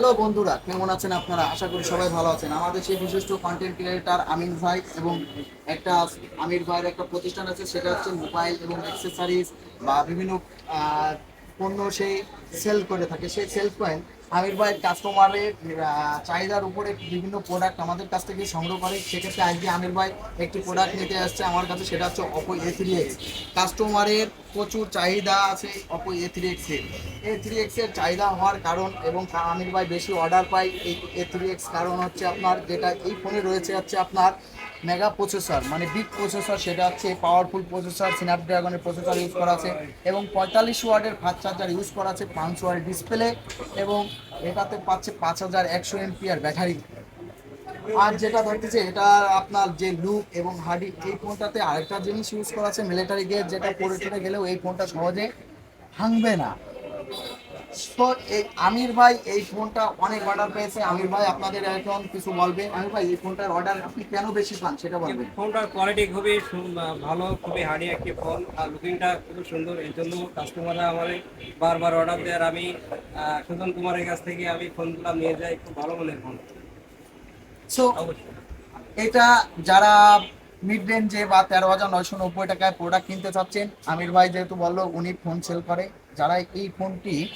Hello বন্ধুরা, কেমন আছেন আপনারা? আশা করি সবাই ভালো আছেন। আমাদের সেই বিশিষ্ট কন্টেন্ট ক্রিয়েটার আমিন ভাই এবং একটা আমির ভাইয়ের একটা প্রতিষ্ঠান আছে, সেটা হচ্ছে মোবাইল এবং অ্যাক্সেসারিজ বা বিভিন্ন পণ্য সেই সেল করে থাকে, সেই সেল পয়েন্ট আমির ভাইয়ের কাস্টমারের চাহিদার উপরে বিভিন্ন প্রোডাক্ট আমাদের কাছ থেকে সংগ্রহ করে। সেক্ষেত্রে আজকে আমির ভাই একটি প্রোডাক্ট নিতে আসছে আমার কাছে, সেটা হচ্ছে অপো এ থ্রি এক্স কাস্টমারের প্রচুর চাহিদা আছে অপো এ থ্রি এক্সের। এ থ্রি এক্সের চাহিদা হওয়ার কারণ এবং আমির ভাই বেশি অর্ডার পাই এই এ থ্রি এক্স কারণ হচ্ছে আপনার যেটা এই ফোনে রয়েছে, হচ্ছে আপনার মেগা প্রসেসর মানে বিগ প্রসেসর, সেটা হচ্ছে পাওয়ারফুল প্রসেসর স্ন্যাপড্রাগনের প্রসেসর ইউজ করা আছে এবং পঁয়তাল্লিশ ওয়ার্ডের ফাস্ট চার্জার ইউজ করা আছে পাঁচশো ওয়ার্ড ডিসপ্লে এবং এটাতে পাচ্ছে পাঁচ হাজার একশো এমপিআর ব্যাটারি আর যেটা ধরতেছে এটা আপনার যে লুক এবং হার্ডি এই ফোনটাতে আরেকটা জিনিস ইউজ করা আছে মিলিটারি গেট যেটা পরে গেলেও এই ফোনটা সহজে ভাঙবে না। তো এই আমির ভাই এই ফোনটা অনেক অর্ডার পেয়েছে। আমির ভাই আপনাদের এখন কিছু বলবে? আমির ভাই এই ফোনটার অর্ডার আপনি কেন বেশি পান সেটা বলবেন। ফোনটার কোয়ালিটি খুবই ভালো খুবই হার্ডি একটি ফোন আর লুকিংটা খুবই সুন্দর। এই জন্য কাস্টমাররা আমার বারবার অর্ডার দেয়। আর আমি সুজন কুমারের কাছ থেকে আমি ফোনগুলো নিয়ে যাই। খুব ভালো মানের ফোন সো এটা যারা মিড রেঞ্জে বা তেরো হাজার নয়শো নব্বই টাকায় প্রোডাক্ট কিনতে চাচ্ছেন। আমির ভাই যেহেতু বলল, উনি ফোন সেল করে। যারা এই ফোনটি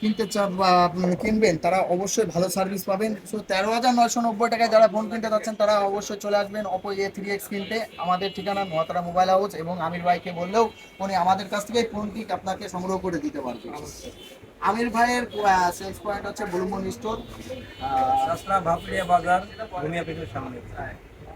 কিনতে চা- বা কিনবেন, তারা অবশ্যই ভালো সার্ভিস পাবেন। সো তেরো হাজার নয়শো নব্বই টাকায় যারা ফোন কিনতে চাচ্ছেন, তারা অবশ্যই চলে আসবেন অপো এ থ্রি এক্স কিনতে। আমাদের ঠিকানা নোয়াতারা মোবাইল হাউস এবং আমির ভাইকে বললেও উনি আমাদের কাছ থেকে ফোনটি আপনাকে সংগ্রহ করে দিতে পারবে আমির ভাইয়ের সেলস পয়েন্ট হচ্ছে বুলমন স্টোর সাসরা ভাপড়িয়া বাজার সামনে।